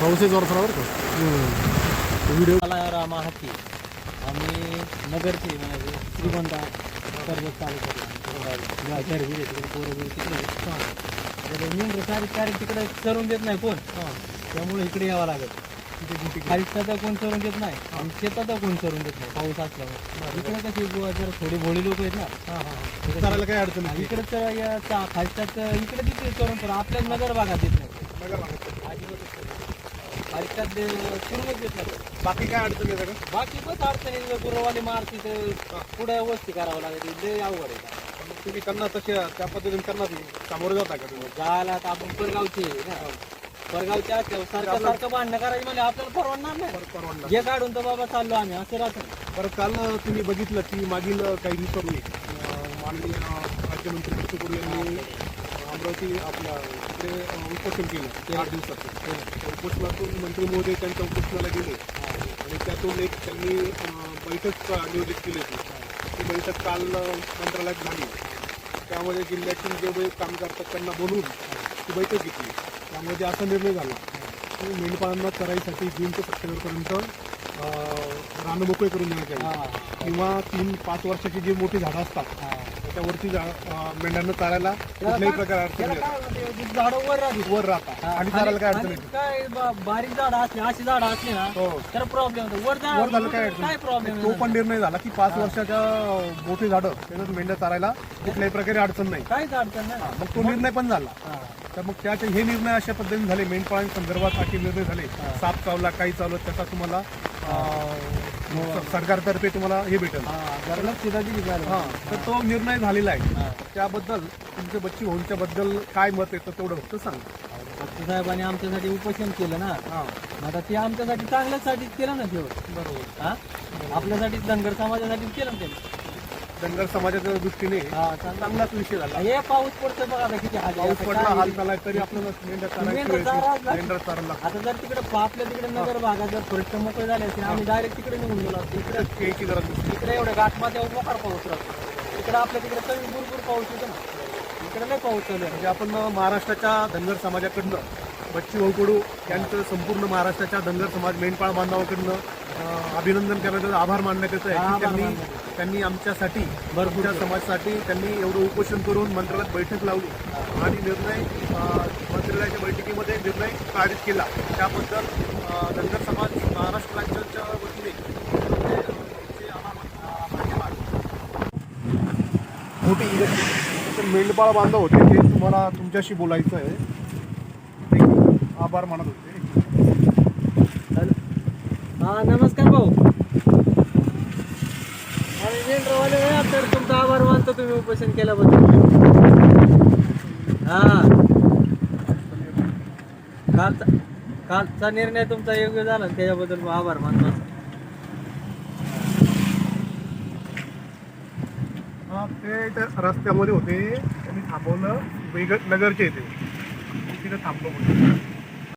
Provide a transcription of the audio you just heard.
पाऊस जोर थोडा बरं का? व्हिडिओ मला रामा हाती आम्ही नगरचे म्हणजे श्रीगोंदा कर्जत तालुक्यात घर बिरे तिकडे पोरं बिरं तिकडे तारीख तारीख चरून देत नाही कोण. त्यामुळे इकडे यावं लागत खालचा कोण चरून देत नाही. आणि शेतात कोण चरून देत नाही. पाऊस असल्यामुळे. इकडे कशी जर थोडी भोळी लोक आहेत ना. करायला काय अडचण आणि इकडे या चा- खालच्यात इकडे तिथे चरून तर आपल्या नगर भागात येत नाही. नाही बाकी काय अडचण येतं का बाकी बस अडचणी गुरवाली मारती तर पुढे वस्ती करावं लागते लय अवघड आहे. तुम्ही त्यांना तसे त्या पद्धतीने त्यांना सामोरं जाता का तुम्ही? जायला आता आपण परगावचे आहे ना. परगावच्या असल्यावर सारखं सारखं भांडणं करायची म्हणजे आपल्याला परवडणार नाही. परवानला जे काढून तर बाबा चाललो आम्ही. असं राहतो. बरं काल तुम्ही बघितलं की मागील काही दिवसापूर्वी अं, माननीय राज्यमंत्री बच्चू यांनी अमरावती आपल्या इकडे उपोषण केलं. आठ दिवसाचं. हो उपोषणातून मंत्री महोदय त्यांच्या उपोषणाला गेले. आणि त्यातून एक त्यांनी बैठक नियोजित केली होती. ती बैठक काल मंत्रालयात झाली. त्यामध्ये जिल्ह्यातील जे काम करतात त्यांना बोलून ती बैठक घेतली. त्यामध्ये असा निर्णय झाला की मेंढपाळांना चराईसाठी जून ते सप्टेंबरपर्यंत रानं मोकळे करून देण्यात यावे. किंवा तीन पाच वर्षाची जी मोठी झाडं असतात त्याच्यावरती मेंढ्यांना चारायला कुठल्याही प्रकार अडचण येत झाडं वर राहते वर राहतात. आणि चारायला काय अडचण येते काय बारीक झाडं असली अशी झाडं असली ना हो. तर प्रॉब्लेम होतो वर वर झालं काय काय प्रॉब्लेम तो पण निर्णय झाला की पाच वर्षाच्या मोठी झाडं त्याच्यात मेंढ्या चारायला कुठल्याही प्रकारे अडचण नाही. काहीच अडचण नाही. मग तो निर्णय पण झाला. तर मग त्याचे हे निर्णय अशा पद्धतीने झाले. मेंढपाळांसंदर्भात असे निर्णय झाले. साप चावला काही चावलं त्याचा तुम्हाला अं, सरकारतर्फे तुम्हाला हे भेटेल. हा, लक्ष दिली पाहिजे. हा तर तो निर्णय झालेला आहे. हा. त्याबद्दल तुमच्या बच्ची भाऊंच्या बद्दल काय मत तर तेवढं फक्त सांग. डॉक्टर साहेबांनी आमच्यासाठी उपोषण केलं ना. हा. आता ते आमच्यासाठी चांगल्यासाठीच केलं ना तेवढं बरोबर. हा? आपल्यासाठी धनगर समाजासाठीच केलं ना त्यांनी. धनगर समाजाच्या दृष्टीने हा चांगला. चांगलाच विषय झाला. हे पाऊस पडतो बघा आता किती हाल आहे. पाऊस पडला हाल झाला तरी आपल्याला. मेंढ्या चारायला लागतं. आता जर तिकडे आपल्या तिकडे नगर भागात जर फरक मोकळे झाले असते आम्ही डायरेक्ट तिकडे निघून गेलो असतो. इकडे यायची गरज नसते. इकडे एवढ्या घाटमाथ्यावर मोकार पाऊस राहतो. इकडे आपल्या तिकडे कमी भरपूर पाऊस येतो ना. इकडे नाही पाऊस चालू म्हणजे आपण महाराष्ट्राच्या धनगर समाजाकडनं बच्ची भाऊ कडू यांचं संपूर्ण महाराष्ट्राच्या धनगर समाज मेंढपाळ बांधवाकडनं अभिनंदन करण्याचं आभार मानण्यात येतं. आहे त्यांनी त्यांनी आमच्यासाठी भरपूर समाजासाठी त्यांनी एवढं उपोषण करून मंत्रालयात बैठक लावली आणि निर्णय मंत्रालयाच्या बैठकीमध्ये निर्णय पारित केला. त्याबद्दल धनगर समाज महाराष्ट्र राज्याच्या वतीने. मोठी मेंढपाळ बांधव होते ते तुम्हाला तुमच्याशी बोलायचं आहे. आभार मानत होते. हा नमस्कार भाऊ. आम्ही मेंढरवाले तर तुमचा आभार मानतो तुम्ही उपोषण केल्याबद्दल. हा. कालचा कालचा निर्णय तुमचा योग्य झाला त्याच्याबद्दल आभार मानतो ते रस्त्यामध्ये होते. त्यांनी थांबवलं. नगरचे येते. तिथे थांबलो म्हणून.